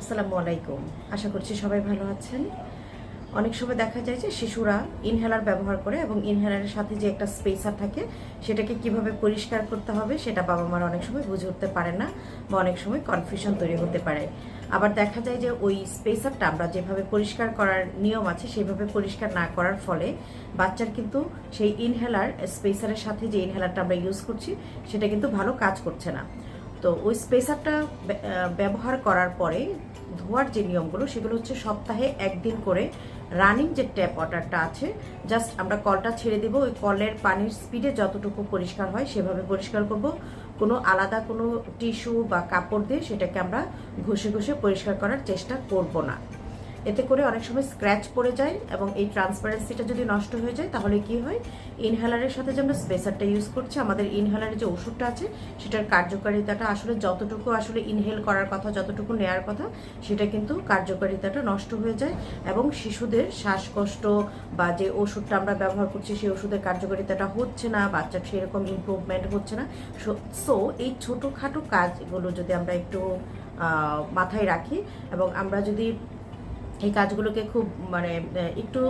আসসালামু আলাইকুম। আশা করছি সবাই ভালো আছেন। অনেক সময় দেখা যায় যে শিশুরা ইনহেলার ব্যবহার করে এবং ইনহেলারের সাথে যে একটা স্পেসার থাকে, সেটাকে কীভাবে পরিষ্কার করতে হবে সেটা বাবা মারা অনেক সময় বুঝে উঠতে পারে না বা অনেক সময় কনফিউশন তৈরি হতে পারে। আবার দেখা যায় যে ওই স্পেসারটা আমরা যেভাবে পরিষ্কার করার নিয়ম আছে, সেভাবে পরিষ্কার না করার ফলে বাচ্চার কিন্তু সেই ইনহেলার স্পেসারের সাথে যে ইনহেলারটা আমরা ইউজ করছি, সেটা কিন্তু ভালো কাজ করছে না। তো ওই স্পেসারটা ব্যবহার করার পরে ধোয়ার যে নিয়মগুলো, সেগুলো হচ্ছে সপ্তাহে একদিন করে রানিং যে ট্যাপ ওয়াটারটা আছে জাস্ট আমরা কলটা ছেড়ে দেবো, ওই কলের পানির স্পিডে যতটুকু পরিষ্কার হয় সেভাবে পরিষ্কার করব। কোনো আলাদা কোনো টিস্যু বা কাপড় দিয়ে সেটাকে আমরা ঘষে ঘষে পরিষ্কার করার চেষ্টা করব না। এতে করে অনেক সময় স্ক্র্যাচ পড়ে যায় এবং এই ট্রান্সপারেন্সিটা যদি নষ্ট হয়ে যায়, তাহলে কি হয়? ইনহেলারের সাথে যে আমরা স্পেসারটা ইউজ করছি, আমাদের ইনহেলারের যে ওষুধটা আছে, সেটার কার্যকারিতাটা আসলে যতটুকু আসলে ইনহেল করার কথা, যতটুকু নেয়ার কথা, সেটা কিন্তু কার্যকারিতাটা নষ্ট হয়ে যায় এবং শিশুদের শ্বাসকষ্ট বা যে ওষুধটা আমরা ব্যবহার করছি, সেই ওষুধের কার্যকারিতাটা হচ্ছে না, বাচ্চার সেরকম ইমপ্রুভমেন্ট হচ্ছে না। সো এই ছোটোখাটো কাজগুলো যদি আমরা একটু মাথায় রাখি এবং আমরা যদি এই কাজগুলোকে খুব মানে একটু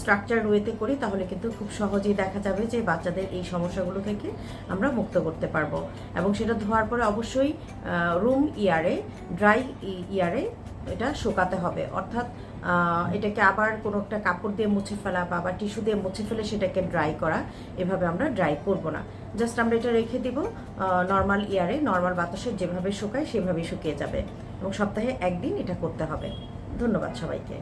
স্ট্রাকচার ওয়েতে করি, তাহলে কিন্তু খুব সহজেই দেখা যাবে যে বাচ্চাদের এই সমস্যাগুলো থেকে আমরা মুক্ত করতে পারব। এবং সেটা ধোয়ার পরে অবশ্যই রুম ইয়ারে ড্রাই ইয়ারে এটা শুকাতে হবে। অর্থাৎ এটাকে আবার কোনো একটা কাপড় দিয়ে মুছে ফেলা বা আবার টিস্যু দিয়ে মুছে ফেলে সেটাকে ড্রাই করা, এভাবে আমরা ড্রাই করব না। জাস্ট আমরা এটা রেখে দিব নর্মাল ইয়ারে নর্মাল বাতাসে যেভাবে শুকায় সেভাবেই শুকিয়ে যাবে। এবং সপ্তাহে একদিন এটা করতে হবে। ধন্যবাদ সবাইকে।